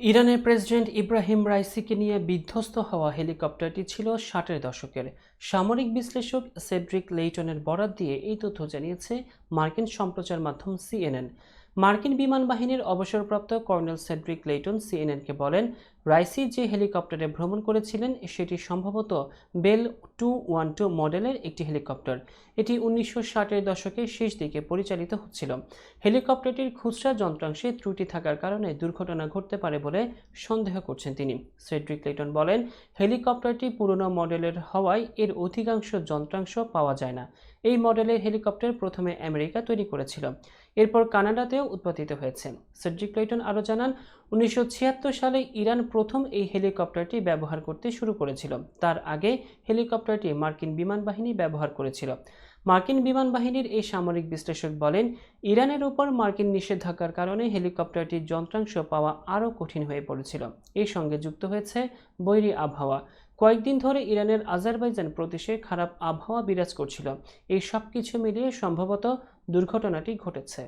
ইরানের প্রেসিডেন্ট ইব্রাহিম রাইসিকে নিয়ে বিধ্বস্ত হওয়া হেলিকপ্টারটি ছিল ষাটের দশকের। সামরিক বিশ্লেষক সেড্রিক লেইটনের বরাত দিয়ে এই তথ্য জানিয়েছে মার্কিন সম্প্রচার মাধ্যম সিএনএন। মার্কিন বিমান বাহিনীর অবসরপ্রাপ্ত কর্নেল সেড্রিক লেইটন সিএনএনকে বলেন, রাইসি যে হেলিকপ্টারে ভ্রমণ করেছিলেন, সেটি সম্ভবত বেল টু ওয়ান টু মডেলের একটি হেলিকপ্টার। এটি উনিশশো ষাটের দশকের শেষ দিকে পরিচালিত হচ্ছিল। হেলিকপ্টারটির খুচরা যন্ত্রাংশে ত্রুটি থাকার কারণে দুর্ঘটনা ঘটতে পারে বলে সন্দেহ করছেন তিনি। সেড্রিক লেটন বলেন, হেলিকপ্টারটি পুরনো মডেলের হওয়ায় এর অধিকাংশ যন্ত্রাংশ পাওয়া যায় না। এই মডেলের হেলিকপ্টার প্রথমে আমেরিকা তৈরি করেছিল। এরপর কানাডাতেও উৎপাদিত হয়েছে। সেড্রিক লেটন আরও জানান, উনিশশো ছিয়াত্তর সালে ইরান প্রথম এই হেলিকপ্টারটি ব্যবহার করতে শুরু করেছিল। তার আগে হেলিকপ্টারটি মার্কিন বিমান বাহিনী ব্যবহার করেছিল। মার্কিন বিমান বাহিনীর এই সামরিক বিশ্লেষক বলেন, ইরানের উপর মার্কিন নিষেধাজ্ঞার কারণে হেলিকপ্টারটির যন্ত্রাংশ পাওয়া আরও কঠিন হয়ে পড়েছিল। এর সঙ্গে যুক্ত হয়েছে বৈরী আবহাওয়া। কয়েকদিন ধরে ইরানের আজারবাইজান প্রদেশে খারাপ আবহাওয়া বিরাজ করছিল। এই সব কিছু মিলিয়ে সম্ভবত দুর্ঘটনাটি ঘটেছে।